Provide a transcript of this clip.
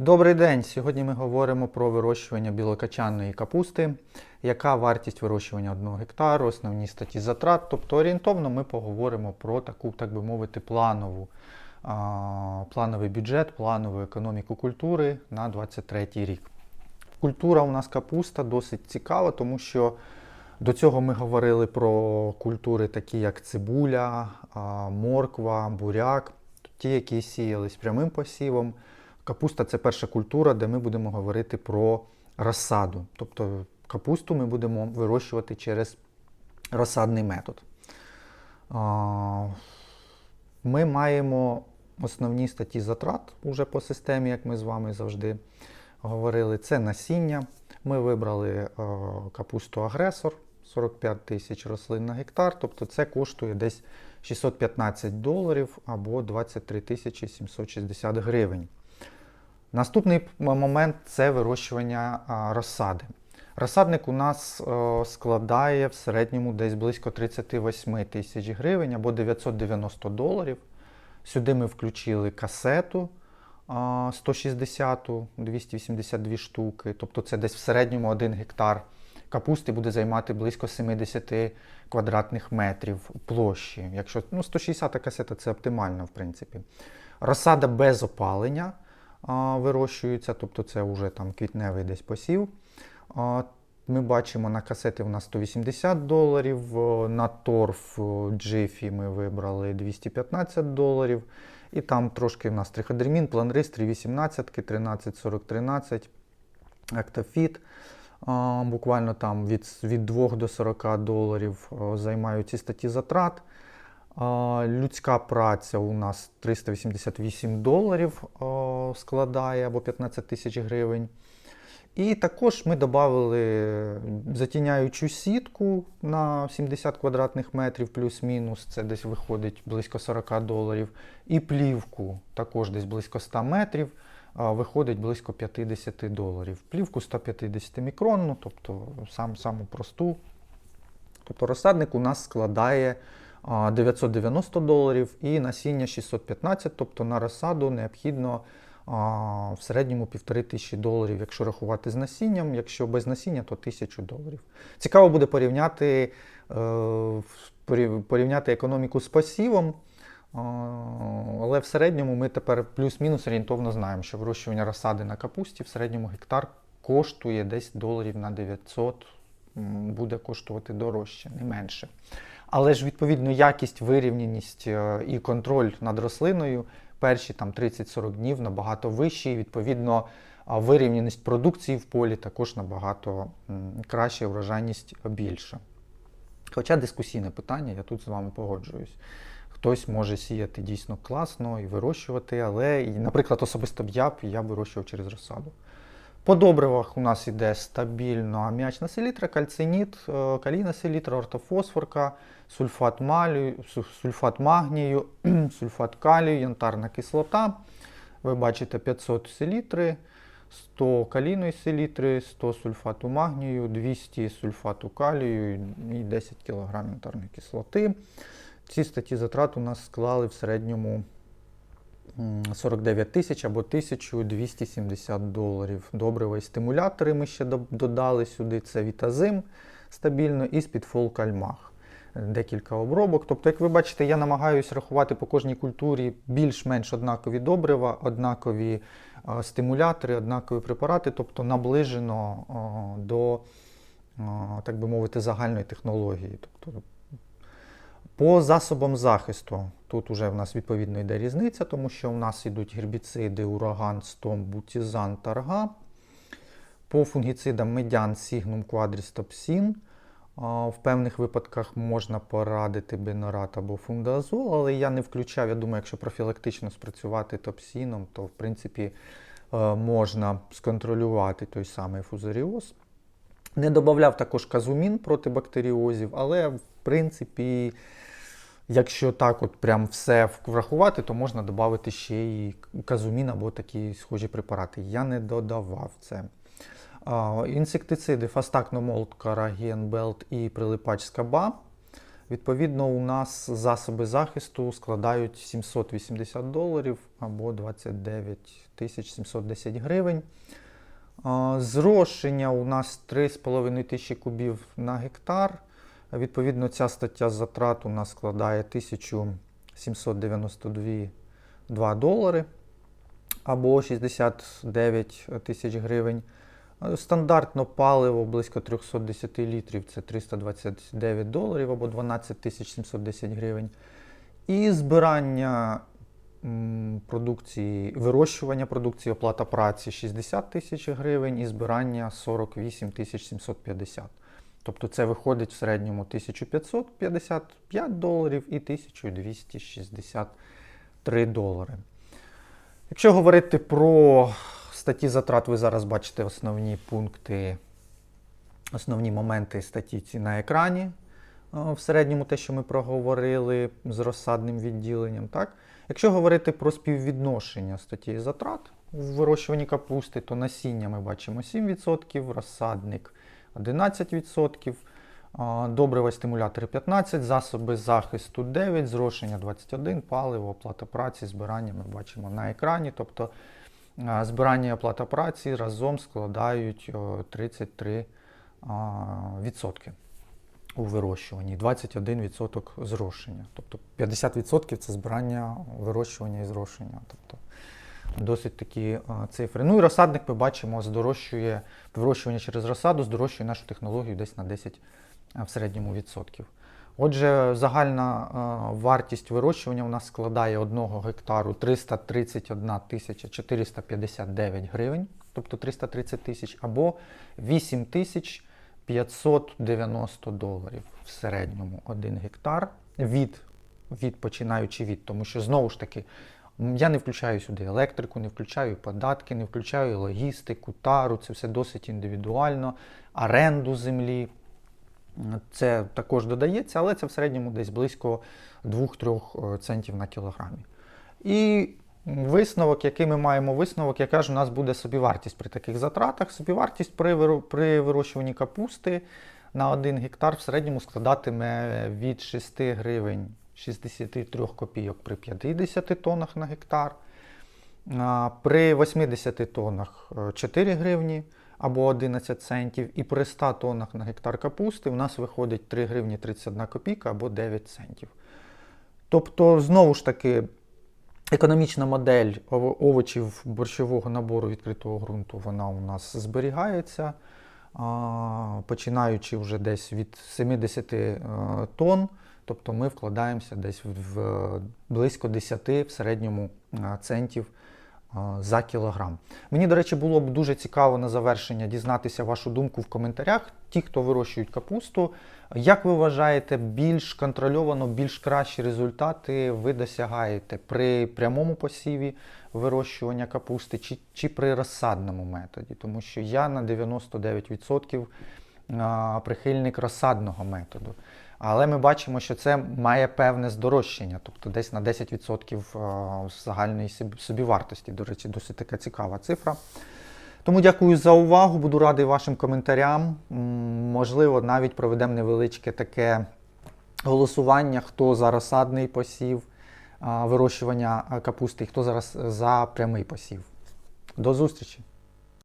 Добрий день! Сьогодні ми говоримо про вирощування білокачанної капусти. Яка вартість вирощування 1 гектару, основні статті затрат. Тобто орієнтовно ми поговоримо про таку, так би мовити, планову, а, плановий бюджет, планову економіку культури на 23 рік. Культура у нас капуста досить цікава, тому що до цього ми говорили про культури, такі як цибуля, а, морква, буряк, ті, які сіялись прямим посівом. Капуста це перша культура, де ми будемо говорити про розсаду. Тобто капусту ми будемо вирощувати через розсадний метод. Ми маємо основні статті затрат уже по системі, як ми з вами завжди говорили. Це насіння. Ми вибрали е, капусту агресор 45 тисяч рослин на гектар, тобто це коштує десь 615 доларів або 23 тисячі 760 гривень. Наступний момент це вирощування розсади. Розсадник у нас складає в середньому десь близько 38 тисяч гривень або 990 доларів. Сюди ми включили касету 160, 282 штуки, тобто це десь в середньому 1 гектар капусти буде займати близько 70 квадратних метрів площі. Якщо ну, 160 касета це оптимально, в принципі. Розсада без опалення а, вирощується, тобто це вже там квітневий десь посів. Ми бачимо на касети у нас 180 доларів, на торф о, Джифі ми вибрали 215 доларів. І там трошки у нас триходермін, планрис 318, 134013, Актофіт. А, Буквально там від, від 2 до 40 доларів о, займають ці статті затрат. Людська праця у нас 388 доларів складає або 15 тисяч гривень. І також ми додали затіняючу сітку на 70 квадратних метрів плюс-мінус, це десь виходить близько 40 доларів. І плівку також десь близько 100 метрів, виходить близько 50 доларів. Плівку 150 мікронну, тобто сам, саму просту. Тобто розсадник у нас складає 990 доларів і насіння 615, тобто на розсаду необхідно в середньому 1500 доларів, якщо рахувати з насінням, якщо без насіння, то 1000 доларів. Цікаво буде порівняти, е, порівняти економіку з посівом. Але в середньому ми тепер плюс-мінус орієнтовно знаємо, що вирощування розсади на капусті в середньому гектар коштує десь доларів на 900, буде коштувати дорожче, не менше. Але ж відповідно якість, вирівняність е, і контроль над рослиною перші там 30-40 днів набагато вищі. і, Відповідно, вирівненість продукції в полі також набагато краще, врожайність більша. Хоча дискусійне питання, я тут з вами погоджуюсь. Хтось може сіяти дійсно класно і вирощувати, але, наприклад, особисто б я б я вирощував через розсаду. По добривах у нас іде стабільно аміачна селітра, кальциніт, е, калійна селітра, ортофосфорка, сульфат, малію, сульфат магнію, сульфат калію, янтарна кислота. Ви бачите 500 селітри, 100 калійної селітри, 100 сульфату магнію, 200 сульфату калію і 10 кг янтарної кислоти. Ці статті затрат у нас склали в середньому 49 тисяч або 1270 доларів. Добрива і стимулятори ми ще додали сюди. Це Вітазим стабільно і Speedfall Кальмах. Декілька обробок. Тобто, як ви бачите, я намагаюся рахувати по кожній культурі більш-менш однакові добрива, однакові е, стимулятори, однакові препарати, тобто наближено е, до, е, так би мовити, загальної технології. Тобто, по засобам захисту тут вже в нас відповідно йде різниця, тому що в нас йдуть гербіциди, ураган, стом, бутізан, тарга. По фунгіцидам медян, сігнум, квадрістопсін. В певних випадках можна порадити бенорат або фундазол, але я не включав. Я думаю, якщо профілактично спрацювати топсіном, то в принципі е, можна сконтролювати той самий фузаріоз. Не додавав також казумін проти бактеріозів, але в принципі, якщо так от прям все врахувати, то можна додати ще і казумін або такі схожі препарати. Я не додавав це. Інсектициди Фастак, Номолт, Караген, Белт і прилипач скаба. Відповідно, у нас засоби захисту складають 780 доларів або 29 тисяч 710 гривень. Зрошення у нас 3,5 тисячі кубів на гектар. Відповідно, ця стаття затрат у нас складає 1792 долари або 69 тисяч гривень. Е, Стандартно паливо близько 310 літрів це 329 доларів або 12 тисяч 710 гривень. І збирання продукції, вирощування продукції, оплата праці 60 тисяч гривень і збирання 48 тисяч 750. Тобто це виходить в середньому 1555 доларів і 1263 долари. Якщо говорити про статті затрат, ви зараз бачите основні пункти, основні моменти статті ці на екрані. В середньому те, що ми проговорили з розсадним відділенням. Так? Якщо говорити про співвідношення статті затрат у вирощуванні капусти, то насіння ми бачимо 7%, розсадник 11%, добрива стимулятори 15%, засоби захисту 9%, зрошення 21%, паливо, оплата праці, збирання ми бачимо на екрані. Тобто збирання і оплата праці разом складають 33%. у вирощуванні, 21% зрошення. Тобто 50% це збирання, вирощування і зрошення. Тобто досить такі а, цифри. Ну і розсадник ми бачимо, здорожчує вирощування через розсаду, здорожчує нашу технологію десь на 10 а, в середньому відсотків. Отже, загальна а, вартість вирощування у нас складає 1 гектару 331 тисяча 459 гривень, тобто 330 тисяч, або 8 тисяч 590 доларів в середньому 1 гектар від, від починаючи від, тому що знову ж таки я не включаю сюди електрику, не включаю податки, не включаю логістику, тару, це все досить індивідуально, оренду землі. Це також додається, але це в середньому десь близько 2-3 центів на кілограмі. І висновок, який ми маємо висновок, яка ж у нас буде собівартість при таких затратах. Собівартість при, при вирощуванні капусти на 1 гектар в середньому складатиме від 6 гривень 63 копійок при 50 тоннах на гектар. При 80 тоннах е, 4 гривні або 11 центів, і при 100 тоннах на гектар капусти у нас виходить 3 гривні 31 копійка або 9 центів. Тобто, знову ж таки, економічна модель овочів борщового набору відкритого ґрунту, вона у нас зберігається, починаючи вже десь від 70 е, тонн. Тобто ми вкладаємося десь в, близько 10 в середньому е, центів е, за кілограм. Мені, до речі, було б дуже цікаво на завершення дізнатися вашу думку в коментарях. Ті, хто вирощують капусту, як ви вважаєте, більш контрольовано, більш кращі результати ви досягаєте при прямому посіві вирощування капусти чи, чи при розсадному методі? Тому що я на 99% прихильник розсадного методу. Але ми бачимо, що це має певне здорожчання, тобто десь на 10% загальної собівартості. До речі, досить така цікава цифра. Тому дякую за увагу. Буду радий вашим коментарям. Можливо, навіть проведемо невеличке таке голосування, хто за розсадний посів вирощування капусти, і хто зараз за прямий посів. До зустрічі!